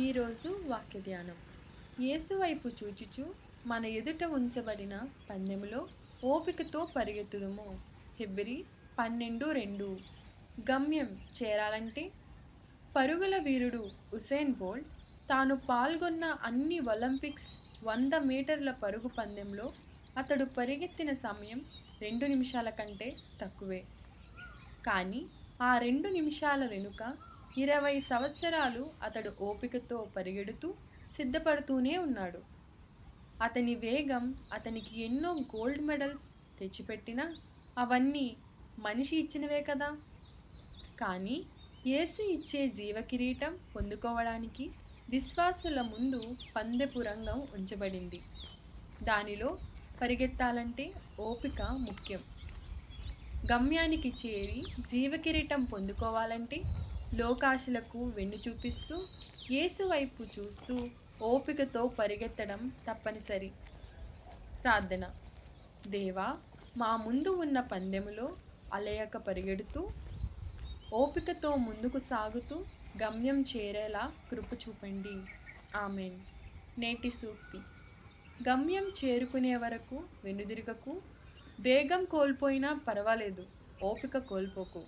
ఈరోజు వాక్య ధ్యానం యేసు చూచుచు మన ఎదుట ఉంచబడిన పందెములో ఓపికతో పరిగెత్తుదుము. హెబ్రి పన్నెండు రెండు. గమ్యం చేరాలంటే పరుగుల వీరుడు ఉసేన్ బోల్ట్ తాను పాల్గొన్న అన్ని ఒలింపిక్స్ వంద మీటర్ల పరుగు పందెంలో అతడు పరిగెత్తిన సమయం రెండు నిమిషాల కంటే తక్కువే. కానీ ఆ రెండు నిమిషాల వెనుక ఇరవై సంవత్సరాలు అతడు ఓపికతో పరిగెడుతూ సిద్ధపడుతూనే ఉన్నాడు. అతని వేగం అతనికి ఎన్నో గోల్డ్ మెడల్స్ తెచ్చిపెట్టినా అవన్నీ మనిషి ఇచ్చినవే కదా. కానీ యేసు ఇచ్చే జీవకిరీటం పొందుకోవడానికి విశ్వాసుల ముందు పందెపు రంగం ఉంచబడింది. దానిలో పరిగెత్తాలంటే ఓపిక ముఖ్యం. గమ్యానికి చేరి జీవకిరీటం పొందుకోవాలంటే లోకాశలకు వెన్ను చూపిస్తూ యేసు వైపు చూస్తూ ఓపికతో పరిగెత్తడం తప్పనిసరి. ప్రార్థన. దేవా మా ముందు ఉన్న పందెములో అలయక పరిగెడుతూ ఓపికతో ముందుకు సాగుతూ గమ్యం చేరేలా కృప చూపండి. ఆమెన్. నేటి సూక్తి. గమ్యం చేరుకునే వరకు వెనుదిరగకు వేగం కోల్పోయినా పర్వాలేదు ఓపిక కోల్పోకు.